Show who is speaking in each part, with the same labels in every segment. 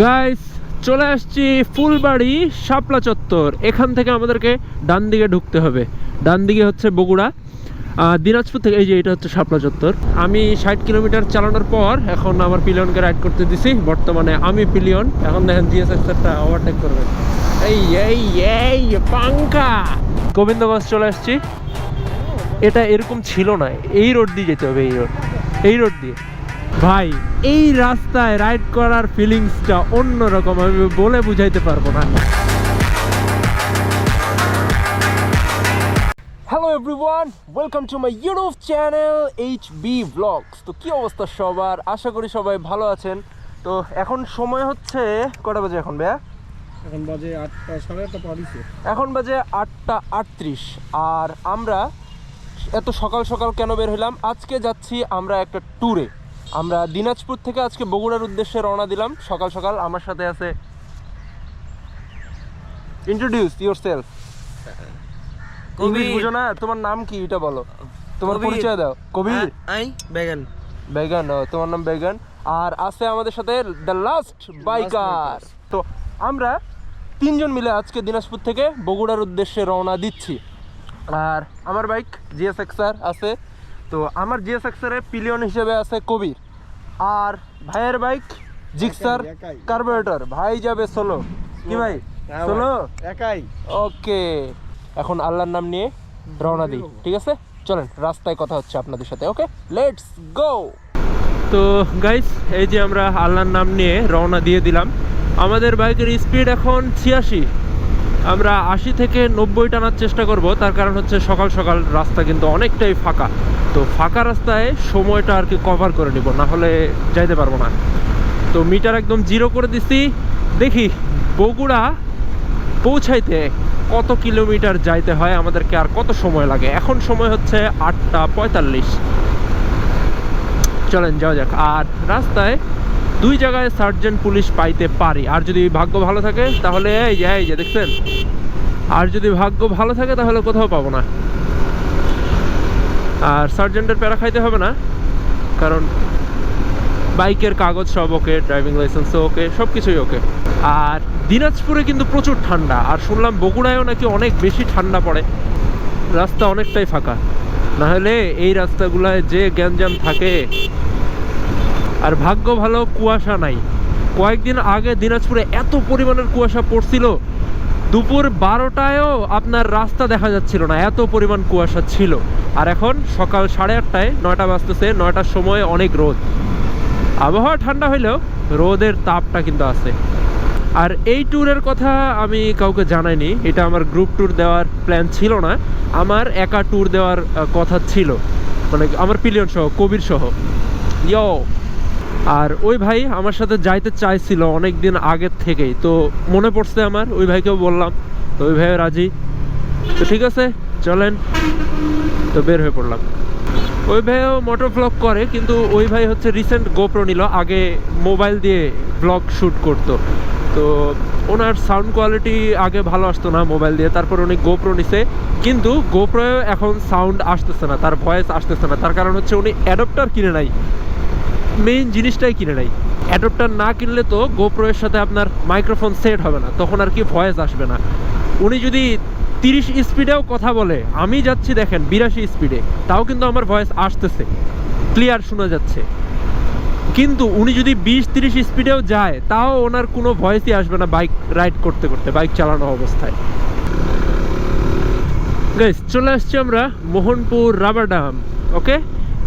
Speaker 1: Guys চলে আসছি ফুলবাড়ি শাপলা চত্বর। এখান থেকে আমাদেরকে ডান দিকে ঢুকতে হবে। ডান দিকে হচ্ছে বগুড়া দিনাজপুর থেকে এই যে এটা হচ্ছে শাপলা চত্বর। আমি ষাট কিলোমিটার চালানোর পর এখন আমার পিলিয়নকে রাইড করতে দিছি। বর্তমানে আমি পিলিয়ন। এখন দেখেন জিএসএক্সটা ওভারটেক করবে। এই এই এই, পাঙ্কা! গোবিন্দগঞ্জ চলে আসছি। এটা এরকম ছিল না। এই রোড দিয়ে যেতে হবে, এই রোড এই রোড দিয়ে। ভাই এই রাস্তায় রাইড করার ফিলিংসটা অন্যরকম আমি বলে বুঝাইতে পারব না। Hello everyone welcome to my YouTube channel H B blogs তো কি অবস্থা সবার? আশা করি সবাই ভালো আছেন। তো এখন সময় হচ্ছে কটা বাজে এখন ভাইয়া?
Speaker 2: এখন বাজে আটটা সাড়ে আটটা পারিছে
Speaker 1: এখন বাজে আটটা আটত্রিশ আর আমরা এত সকাল সকাল কেন বের হইলাম? আজকে যাচ্ছি আমরা একটা ট্যুরে আমরা দিনাজপুর থেকে আজকে বগুড়ার উদ্দেশ্যে রওনা দিলাম। সকাল সকাল আমার সাথে আছে ইন্ট্রোডিউস ইউর সেলফ ইংলিশ বুঝো না তোমার নাম কি এটা বলো? তোমার পরিচয় দাও। কবির
Speaker 3: আই বেগান।
Speaker 1: বেগান তোমার নাম বেগান। আর আছে আমাদের সাথে দ্য লাস্ট বাইকার তো আমরা তিনজন মিলে আজকে দিনাজপুর থেকে বগুড়ার উদ্দেশ্যে রওনা দিচ্ছি। আর আমার বাইক জিএস এক্সার আছে। তো আমার জিএস এক্সারের পিলিয়ন হিসেবে আছে কবির। আর ভাইয়ের বাইক জিক্সার। কার্বোরেটর। ভাই যাবে সোলো। কি ভাই?
Speaker 2: হ্যাঁ
Speaker 1: সোলো?
Speaker 2: একাই।
Speaker 1: ওকে। এখন আল্লাহর নাম নিয়ে রওনা দিই। ঠিক আছে? চলেন রাস্তায় কথা হচ্ছে আপনাদের সাথে ওকে? লেটস গো তো গাইস এই যে আমরা আল্লাহর নাম নিয়ে রওনা দিয়ে দিলাম। আমাদের বাইকের স্পিড এখন ছিয়াশি। আমরা আশি থেকে নব্বই টানার চেষ্টা করব। তার কারণ হচ্ছে সকাল সকাল রাস্তা কিন্তু অনেকটাই ফাঁকা। তো ফাঁকা রাস্তায় সময়টা আর কি কভার করে নিব, না হলে যাইতে পারব না। তো মিটার একদম জিরো করে দিছি। দেখি বগুড়া পৌঁছাইতে কত কিলোমিটার যাইতে হয়? আমাদেরকে আর কত সময় লাগে? এখন সময় হচ্ছে আটটা পঁয়তাল্লিশ। চলেন, যাওয়া যাক। আর রাস্তায় দুই জায়গায় সার্জেন্ট পুলিশ পাইতে পারি। আর যদি ভাগ্য ভালো থাকে, তাহলে এই যে এই যে, দেখছেন? আর যদি ভাগ্য ভালো থাকে, তাহলে কোথাও পাবো না। আর সার্জেন্টের প্যারা খাইতে হবে না, কারণ বাইকের কাগজ সব ওকে, ড্রাইভিং লাইসেন্সও ওকে সব কিছুই ওকে। আর দিনাজপুরে কিন্তু প্রচুর ঠান্ডা, আর শুনলাম বগুড়ায়ও নাকি অনেক বেশি ঠান্ডা পড়ে। রাস্তা অনেকটাই ফাঁকা। নাহলে এই রাস্তাগুলায় যে গ্যাঞ্জাম থাকে আর ভাগ্য ভালো, কুয়াশা নাই। কয়েকদিন আগে দিনাজপুরে এত পরিমাণের কুয়াশা পড়ছিল। দুপুর বারোটায়ও আপনার রাস্তা দেখা যাচ্ছিল না, এত পরিমাণ কুয়াশা ছিল। আর এখন সকাল সাড়ে আটটায় নয়টা বাজতেছে, নয়টার সময় অনেক রোদ। আবহাওয়া ঠান্ডা হইলেও রোদের তাপটা কিন্তু আছে। আর এই ট্যুরের কথা আমি কাউকে জানাইনি, এটা আমার গ্রুপ ট্যুর দেওয়ার প্ল্যান ছিল না, আমার একা ট্যুর দেওয়ার কথা ছিল। মানে আমার পিলিয়ন সহ, কবির সহ। ইয়ো। আর ওই ভাই আমার সাথে যাইতে চাইছিল অনেক দিন আগের থেকেই। তো মনে পড়ছে আমার, ওই ভাইকেও বললাম, তো ওই ভাইও রাজি। তো ঠিক আছে, চলেন। তো বের হয়ে পড়লাম। ওই ভাইও মোটর ব্লগ করে, কিন্তু ওই ভাই হচ্ছে রিসেন্ট গোপ্রো নিল, আগে মোবাইল দিয়ে ব্লগ শ্যুট করতো। তো ওনার সাউন্ড কোয়ালিটি আগে ভালো আসতো না মোবাইল দিয়ে, তারপর উনি গোপ্রো নিছে। কিন্তু গোপ্রো এখন সাউন্ড আসতেছে না, তার ভয়েস আসতেছে না, তার কারণ হচ্ছে উনি অ্যাডপ্টার কিনে নাই। মেইন জিনিসটাই কিনে নেয়। অ্যাডপ্টার না কিনলে তো গোপ্রো এর সাথে আপনার মাইক্রোফোন সেট হবে না, তখন আর কি ভয়েস আসবে না। উনি যদি তিরিশ স্পিডেও কথা বলে, আমি যাচ্ছি দেখেন বিরাশি স্পিডে তাও কিন্তু আমার ভয়েস আসতেছে ক্লিয়ার শোনা যাচ্ছে। কিন্তু উনি যদি বিশ তিরিশ স্পিডেও যায়, তাও ওনার কোনো ভয়েসই আসবে না বাইক রাইড করতে করতে বাইক চালানো অবস্থায়। গাইস চলে আসছি আমরা Mohanpur rubber dam okay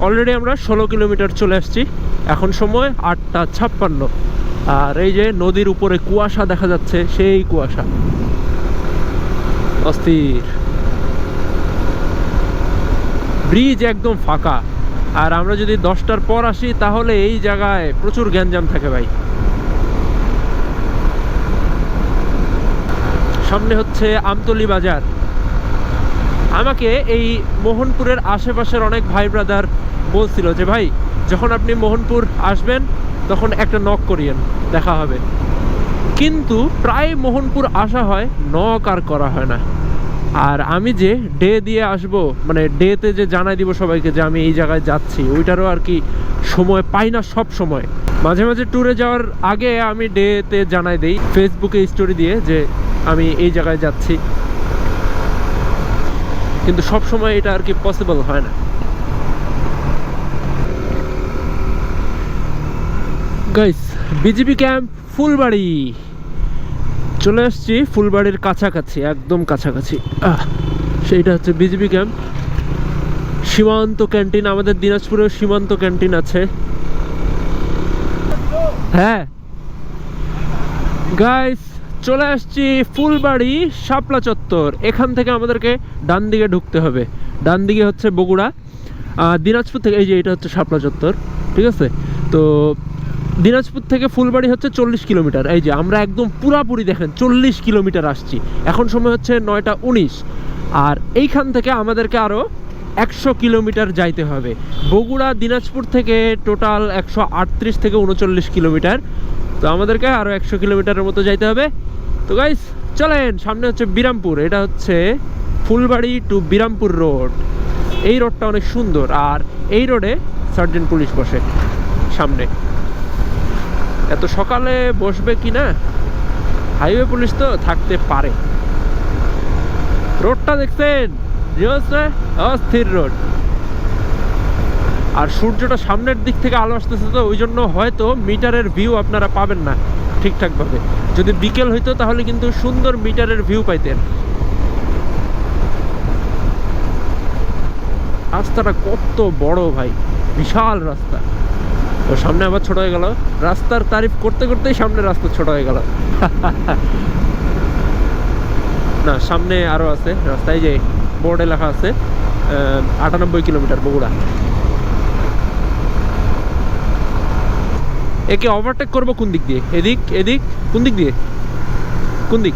Speaker 1: already আমরা ষোলো কিলোমিটার চলে আসছি। এখন সময় আটটা ছাপ্পান্ন। আর এই যে নদীর উপরে কুয়াশা দেখা যাচ্ছে, সেই কুয়াশা। অস্থির। ব্রিজ একদম ফাঁকা। আর আমরা যদি দশটার পর আসি, তাহলে এই জায়গায় প্রচুর গ্যাঞ্জাম থাকে ভাই। সামনে হচ্ছে আমতলি বাজার। আমাকে এই মোহনপুরের আশেপাশের অনেক ভাই ব্রাদার বলছিল যে, ভাই যখন আপনি মোহনপুর আসবেন, তখন একটা নক করিয়েন, দেখা হবে। কিন্তু প্রায় মোহনপুর আসা হয় নক আর করা হয় না। আর আমি যে ডে দিয়ে আসব মানে ডেতে যে জানাই দিব সবাইকে যে আমি এই জায়গায় যাচ্ছি, ওইটারও আর কি সময় পাই না সব সময়। মাঝে মাঝে ট্যুরে যাওয়ার আগে আমি ডেতে জানাই দেই ফেসবুকে স্টোরি দিয়ে যে আমি এই জায়গায় যাচ্ছি। কিন্তু সব সময় এটা আর কি পসিবল হয় না। BGB camp, Phulbari. চলে আসছি ফুলবাড়ির কাছাকাছি, একদম কাছাকাছি। সেইটা হচ্ছে বিজিবি ক্যাম্প। সীমান্ত ক্যান্টিন, আমাদের দিনাজপুরেও সীমান্ত ক্যান্টিন আছে। হ্যাঁ। গাইস চলে আসছি ফুলবাড়ি, শাপলা চত্বর। এখান থেকে আমাদেরকে ডান দিকে ঢুকতে হবে। ডান দিকে হচ্ছে বগুড়া। দিনাজপুর থেকে, এই যে এটা হচ্ছে শাপলা চত্বর, ঠিক আছে? তো দিনাজপুর থেকে ফুলবাড়ি হচ্ছে চল্লিশ কিলোমিটার। এই যে আমরা একদম পুরাপুরি দেখেন, চল্লিশ কিলোমিটার আসছি। এখন সময় হচ্ছে নয়টা উনিশ। আর এইখান থেকে আমাদেরকে আরও একশো কিলোমিটার যাইতে হবে। বগুড়া, দিনাজপুর থেকে টোটাল একশো আটত্রিশ থেকে উনচল্লিশ কিলোমিটার। তো আমাদেরকে আরও একশো কিলোমিটারের মতো যাইতে হবে। তো গাইস চলেন, সামনে হচ্ছে বিরামপুর। এটা হচ্ছে ফুলবাড়ি টু বিরামপুর রোড এই রোডটা অনেক সুন্দর। আর এই রোডে সার্জেন্ট পুলিশ বসে সামনে। এত সকালে বসবে কি না? হাইওয়ে পুলিশ তো থাকতে পারে। রোডটা দেখছেন? অস্থির রোড আর সূর্যটা সামনের দিক থেকে আলো আসতেছে তো, ওই জন্য হয়তো মিটারের ভিউ আপনারা পাবেন না ঠিকঠাকভাবে। যদি বিকেল হইতো তাহলে কিন্তু সুন্দর মিটারের ভিউ পাইতেন। রাস্তাটা কত বড় ভাই, বিশাল রাস্তা। ও সামনে আবার ছোট হয়ে গেল। রাস্তার তারিফ করতে করতেই সামনে রাস্তা ছোট হয়ে গেল। না, সামনে আরও আছে। রাস্তায় যে বোর্ডে লেখা আছে আটানব্বই কিলোমিটার বগুড়া। একে ওভারটেক করব কোন দিক দিয়ে? এদিক এদিক, কোন দিক দিয়ে? কোন দিক?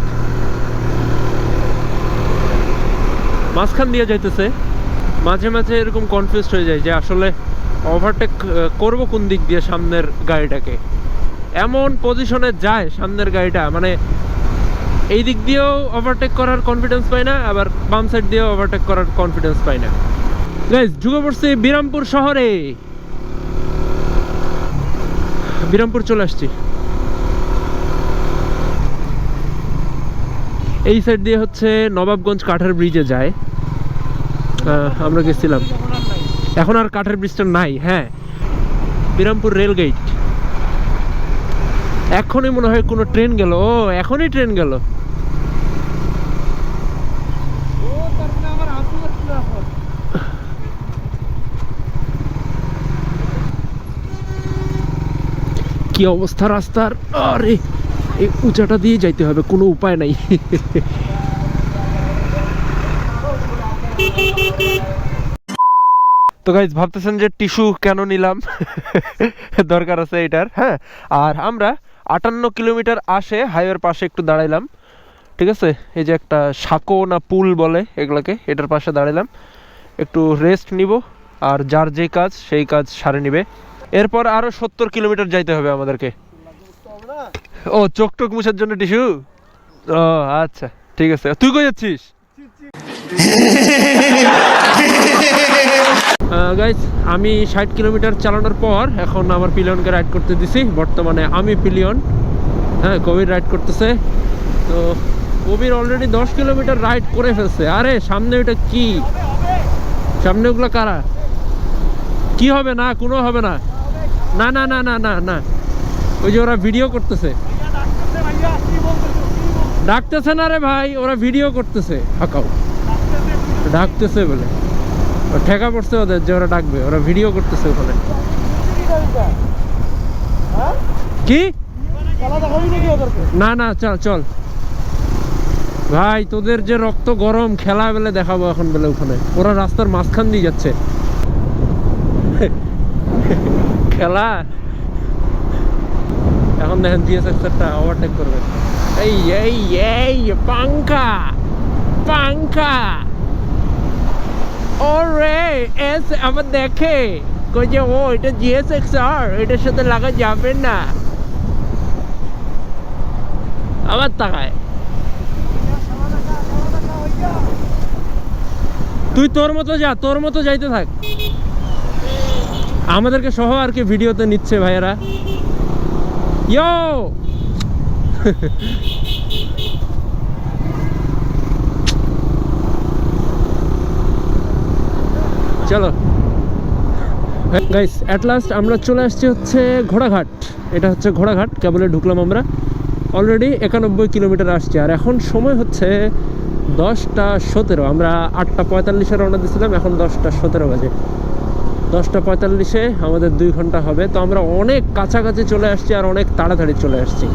Speaker 1: মাঝখান দিয়ে যাইতেছে। মাঝে মাঝে এরকম কনফিউজ হয়ে যায় যে আসলে ওভারটেক করব কোন দিক দিয়ে সামনের গাড়িটাকে? এমন পজিশনে যায় সামনের গাড়িটা মানে এই দিক দিয়েও ওভারটেক করার কনফিডেন্স পাই না, আবার বাম সাইড দিয়েও ওভারটেক করার কনফিডেন্স পাই না। গাইজ ঢুকে পড়ছি বিরামপুর শহরে। বিরামপুর চলে আসছি। এই সাইড দিয়ে হচ্ছে নবাবগঞ্জ কাঠের ব্রিজে যায়। আমরা গেছিলাম। এখন আর কাঠের ব্রিজটা নাই হ্যাঁ। বিরামপুর রেল গেট এখনই মনে হয় কোনো ট্রেন গেল। ও, এখনই ট্রেন গেল। কি অবস্থা রাস্তার? আরে, এই উঁচাটা দিয়ে যাইতে হবে, কোনো উপায় নাই। তো গাইজ ভাবতেছেন যে টিস্যু কেন নিলাম? দরকার আছে এটার হ্যাঁ? আর আমরা আটান্ন কিলোমিটার আসে হাইওয়ের পাশে একটু দাঁড়াইলাম, ঠিক আছে? এই যে একটা সাঁকো না পুল বলে এগুলোকে, এটার পাশে দাঁড়াইলাম। একটু রেস্ট নিব, আর যার যে কাজ, সেই কাজ সারে নিবে। এরপর আরও সত্তর কিলোমিটার যাইতে হবে আমাদেরকে। ও, চোখ টোক মুছার জন্য টিস্যু? ও আচ্ছা ঠিক আছে। তুই কই যাচ্ছিস? গাইস আমি ষাট কিলোমিটার চালানোর পর এখন আমার পিলিয়নকে রাইড করতে দিছি। বর্তমানে আমি পিলিয়ন হ্যাঁ কবির রাইড করতেছে। তো কবির অলরেডি দশ কিলোমিটার রাইড করে ফেলছে। আরে, সামনে ওটা কি? সামনে ওগুলো কারা? কি হবে না? কোনো হবে না। না না না না না না। ওই যে ওরা ভিডিও করতেছে। ডাকতেছে না রে ভাই, ওরা ভিডিও করতেছে। হাকাও। ডাকতেছে বলে। ঠেকা পড়ছে ওদের, যে ওরা ডাকবে, ওরা ভিডিও করতেছে ওখানে। কি? না না, চল চল। ভাই, তোদের যে রক্ত গরম, খেলা বেলে দেখাবো এখন বেলে ওখানে। ওরা রাস্তার মাঝখান দিয়ে যাচ্ছে। খেলা? এখন দেখেন জিএসএক্সটা ওভারটেক করবে। এই এই এই পাঙ্খা ওরে এস আবার দেখে। কই যে, ও, এটা জিএসএক্স আর এটার সাথে লাগা যাবে না। আবার তাকায়। তুই তোর মতো যা, তোর মতো যাইতে থাক। আমাদেরকে সহ আর কি ভিডিওতে নিচ্ছে ভাইয়েরা। ইয়ো চলো। গাইস অ্যাট লাস্ট আমরা চলে আসছি হচ্ছে ঘোড়াঘাট। এটা হচ্ছে ঘোড়াঘাট, কেবলে ঢুকলাম আমরা। অলরেডি একানব্বই কিলোমিটার আসছি, আর এখন সময় হচ্ছে দশটা সতেরো। আমরা আটটা পঁয়তাল্লিশে রওনা দিয়েছিলাম, এখন দশটা সতেরো বাজে। দশটা পঁয়তাল্লিশে আমাদের দুই ঘণ্টা হবে, তো আমরা অনেক কাছাকাছি চলে আসছি আর অনেক তাড়াতাড়ি চলে আসছি।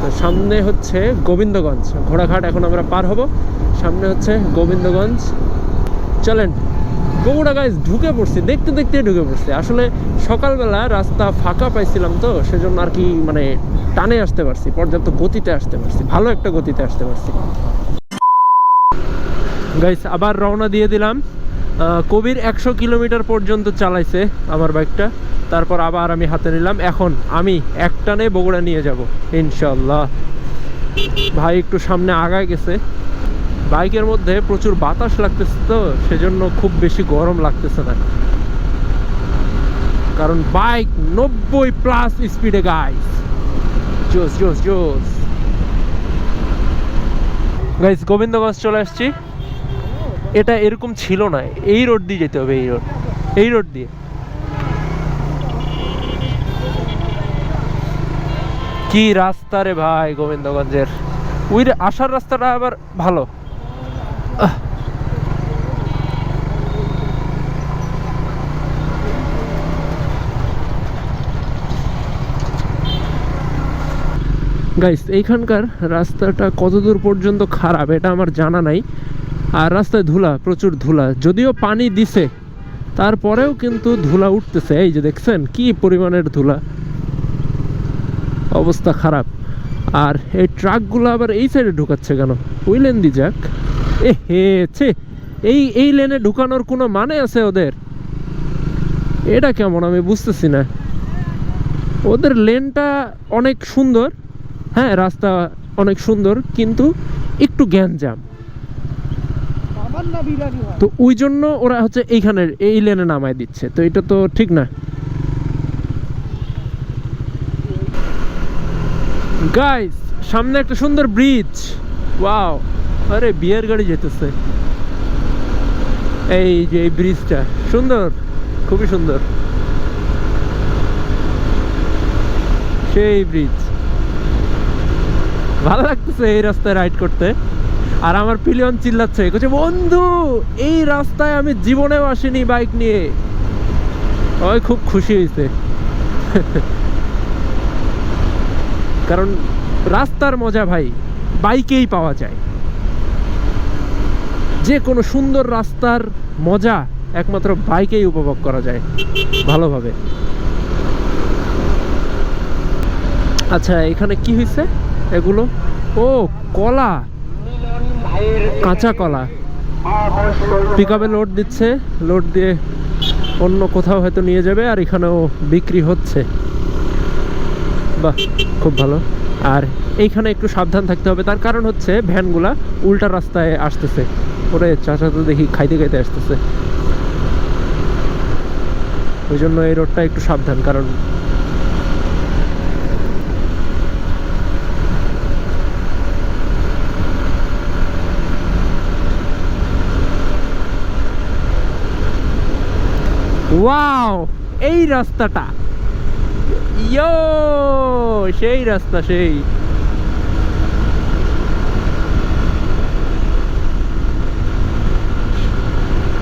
Speaker 1: তো সামনে হচ্ছে গোবিন্দগঞ্জ, ঘোড়াঘাট এখন আমরা পার হব। সামনে হচ্ছে গোবিন্দগঞ্জ। চলেন। বগুড়া গাইজ ঢুকে পড়ছি, দেখতে দেখতে ঢুকে পড়ছি। আসলে সকালবেলা রাস্তা ফাঁকা পাইছিলাম তো, সেজন্য আর কি মানে টানে আসতে পারছি, পর্যাপ্ত গতিতে আসতে পারছি, ভালো একটা গতিতে আসতে পারছি। গাইস আবার রওনা দিয়ে দিলাম। কবির একশো কিলোমিটার পর্যন্ত চালাইছে আমার বাইকটা তারপর আবার আমি হাতে নিলাম। এখন আমি এক টানে বগুড়া নিয়ে যাব ইনশাল্লাহ ভাই একটু সামনে আগায় গেছে। বাইকের মধ্যে প্রচুর বাতাস লাগতেছে তো, সেজন্য খুব বেশি গরম লাগতেছে না। কারণ বাইক নব্বই প্লাস স্পিডে গাইস জোস জোস জোস। গাইস গোবিন্দগঞ্জ চলে আসছি। এটা এরকম ছিল না। এই রোড দিয়ে যেতে হবে, এই রোড। এই রোড দিয়ে। কি রাস্তা রে ভাই গোবিন্দগঞ্জের। ওই আসার রাস্তাটা আবার ভালো। গাইস এইখানকার রাস্তাটা কতদূর পর্যন্ত খারাপ, এটা আমার জানা নাই। আর রাস্তায় ধুলা, প্রচুর ধুলা। যদিও পানি দিছে, তারপরেও কিন্তু ধুলা উঠতেছে। এই যে দেখছেন, কি পরিমাণের ধুলা। অবস্থা খারাপ। আর এই ট্রাকগুলো আবার এই সাইডে ঢুকাচ্ছে কেন? ওই লেন দি যাক। এ হে ছে, এই এই লেনে ঢুকানোর কোনো মানে আছে ওদের? এটা কেমন আমি বুঝতেছি না। ওদের লেনটা অনেক সুন্দর হ্যাঁ রাস্তা অনেক সুন্দর, কিন্তু একটু গ্যাঞ্জাম। তো ওই জন্য ওরা হচ্ছে এইখানের এই লেনে নামায় দিচ্ছে। তো এটা তো ঠিক না। গাইস সামনে একটা সুন্দর ব্রিজ ওয়াও আরে বিয়ের গাড়ি যেতেছে। এই যে এই ব্রিজটা সুন্দর, খুবই সুন্দর। সেই ব্রিজ ভালো লাগতেছে এই রাস্তায় রাইড করতে। আর আমার পিলিয়ন চিল্লাচ্ছে বলছে বন্ধু, এই রাস্তায় আমি জীবনেও আসিনি বাইক নিয়ে। ওই খুব খুশি হয়েছে কারণ রাস্তার মজা ভাই বাইকেই পাওয়া যায়। যে কোনো সুন্দর রাস্তার মজা একমাত্র বাইকেই উপভোগ করা যায়, ভালোভাবে। আচ্ছা এখানে কি হয়েছে এগুলো? ও, কলা। কাঁচা কলা। পিক আপে লোড দিচ্ছে, লোড দিয়ে অন্য কোথাও হয়তো নিয়ে যাবে আর এখানেও বিক্রি হচ্ছে। বাহ, খুব ভালো। আর এইখানে একটু সাবধান থাকতে হবে, তার কারণ হচ্ছে ভ্যানগুলা উল্টা রাস্তায় আসতেছে। ওরে চাচা দেখি খাইতে খাইতে আসতেছে। ওই জন্য এই রোডটা একটু সাবধান, কারণ ওয়াও, এই রাস্তাটা। ইয়ো, সেই রাস্তা, সেই।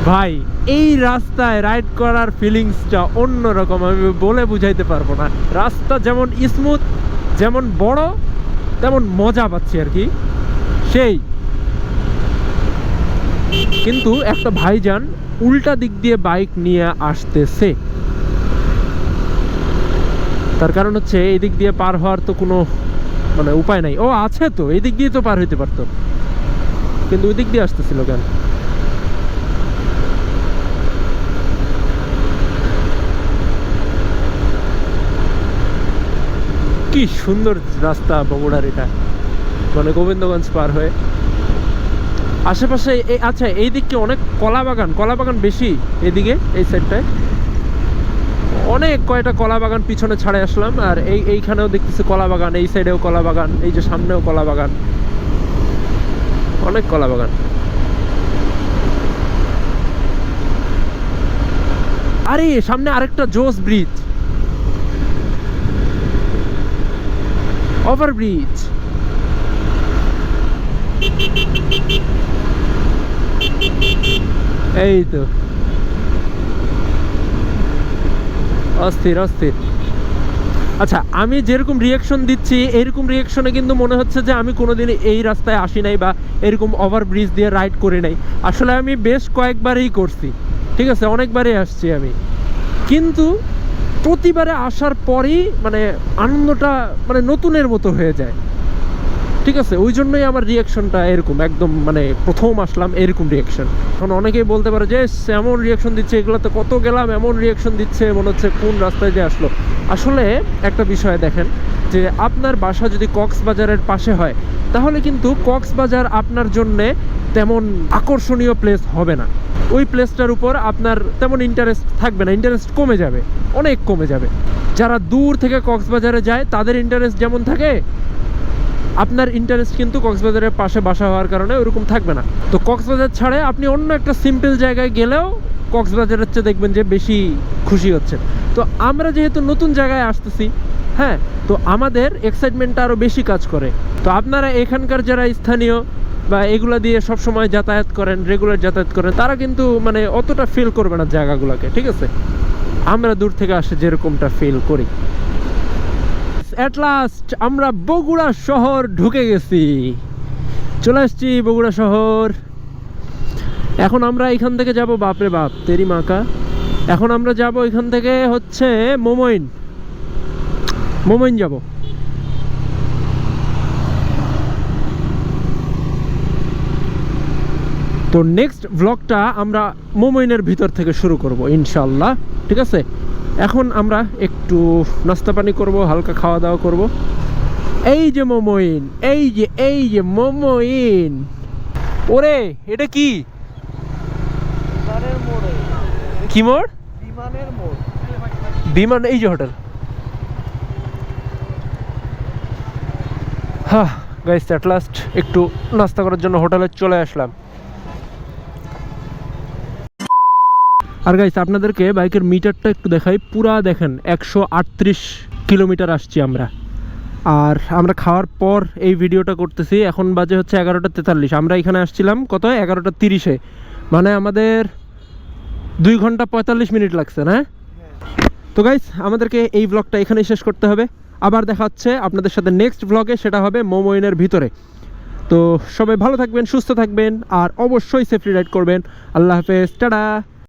Speaker 1: ভাই, এই রাস্তায় রাইড করার ফিলিংসটা অন্যরকম, আমি বলে বুঝাইতে পারব না। রাস্তা যেমন স্মুথ যেমন বড়, তেমন মজা পাচ্ছি আর কি। সেই। কিন্তু একটা ভাইজান উল্টা দিক দিয়ে বাইক নিয়ে আসতেছে। তার কারণ হচ্ছে এই দিক দিয়ে পার হওয়ার তো কোনো মানে উপায় নাই। ও আছে তো, এই দিক দিয়ে তো পার হইতে পারতো। কিন্তু ওই দিক দিয়ে আসতেছিল কেন? কি সুন্দর রাস্তা বগুড়ার এটা। মানে গোবিন্দগঞ্জ পার হয়ে। আশেপাশে আচ্ছা এই দিককে অনেক কলা বাগান কলা বাগান বেশি এদিকে, এই সাইডটায় অনেক কয়টা কলা বাগান পিছনে ছাড়ে আসলাম, আর এই এইখানেও দেখতেছি কলা বাগান এই সাইডেও কলা বাগান এই যে সামনেও কলা বাগান অনেক কলা বাগান আরে, সামনে আরেকটা জোস ব্রিজ। ওভার ব্রিজ এই তো। অস্থির অস্থির। আচ্ছা আমি যেরকম রিয়াকশন দিচ্ছি, এরকম রিয়াকশনে কিন্তু মনে হচ্ছে যে আমি কোনোদিন এই রাস্তায় আসি নাই বা এরকম ওভার ব্রিজ দিয়ে রাইড করি নাই। আসলে আমি বেশ কয়েকবারই করছি। ঠিক আছে? অনেকবারই আসছি আমি। কিন্তু প্রতিবারে আসার পরই মানে আনন্দটা মানে নতুনের মতো হয়ে যায়। ঠিক আছে ওই জন্যই আমার রিয়াকশনটা এরকম একদম মানে প্রথম আসলাম এরকম রিয়াকশন এখন অনেকেই বলতে পারে যে "ইস, এমন রিয়াকশন দিচ্ছে এগুলো তো কত গেলাম এমন রিয়াকশন দিচ্ছে মনে হচ্ছে কোন রাস্তায় যে আসলো। আসলে একটা বিষয় দেখেন যে আপনার বাসা যদি কক্সবাজারের পাশে হয় তাহলে কিন্তু কক্সবাজার আপনার জন্যে তেমন আকর্ষণীয় প্লেস হবে না। ওই প্লেসটার উপর আপনার তেমন ইন্টারেস্ট থাকবে না ইন্টারেস্ট কমে যাবে অনেক কমে যাবে। যারা দূর থেকে কক্সবাজারে যায় তাদের ইন্টারেস্ট যেমন থাকে আপনার ইন্টারেস্ট কিন্তু কক্সবাজারের পাশে বাসা হওয়ার কারণে ওরকম থাকবে না। তো কক্সবাজার ছাড়ে আপনি অন্য একটা সিম্পল জায়গায় গেলেও কক্সবাজারের চেয়ে দেখবেন যে বেশি খুশি হচ্ছে তো আমরা যেহেতু নতুন জায়গায় আসতেছি হ্যাঁ তো আমাদের এক্সাইটমেন্টটা আরও বেশি কাজ করে। তো আপনারা এখানকার যারা স্থানীয় বা এগুলো দিয়ে সব সময় যাতায়াত করেন রেগুলার যাতায়াত করেন, তারা কিন্তু মানে অতটা ফিল করবে না জায়গাগুলোকে, ঠিক আছে? আমরা দূর থেকে আসে যেরকমটা ফিল করি। অ্যাট লাস্ট আমরা বগুড়া শহর ঢুকে গেছি। চলে আসছি বগুড়া শহর। এখন আমরা এখান থেকে যাব, বাপরে বাপ, তেরি মাকা। এখন আমরা যাব এখান থেকে হচ্ছে মোমইন। মোমইন যাব। তো নেক্সট ব্লগটা আমরা মোমইনের ভিতর থেকে শুরু করব, ইনশাল্লাহ। ঠিক আছে? এখন আমরা একটু নাস্তা পানি করব হালকা খাওয়া দাওয়া করব। এই যে মোমইন এই যে এই যে মোমইন। ওরে এটা কি? কি মোড়?
Speaker 2: বিমানের মোড়।
Speaker 1: বিমান এই যে হোটেল। হ্যাঁ গাইস অ্যাট লাস্ট একটু নাস্তা করার জন্য হোটেলে চলে আসলাম। আর গাইস আপনাদেরকে বাইকের মিটারটা একটু দেখাই। পুরা দেখেন, একশো আটত্রিশ কিলোমিটার আসছি আমরা। আর আমরা খাওয়ার পর এই ভিডিওটা করতেছি। এখন বাজে হচ্ছে এগারোটা তেতাল্লিশ। আমরা এখানে আসছিলাম কত? এগারোটা তিরিশে। মানে আমাদের দুই ঘণ্টা পঁয়তাল্লিশ মিনিট লাগছে, না? তো গাইস আমাদেরকে এই ব্লগটা এখানেই শেষ করতে হবে। আবার দেখা হচ্ছে আপনাদের সাথে নেক্সট ব্লগে সেটা হবে মোমোইনের ভিতরে। তো সবাই ভালো থাকবেন, সুস্থ থাকবেন, আর অবশ্যই সেফটি রাইড করবেন। আল্লাহ হাফেজ, টাটা!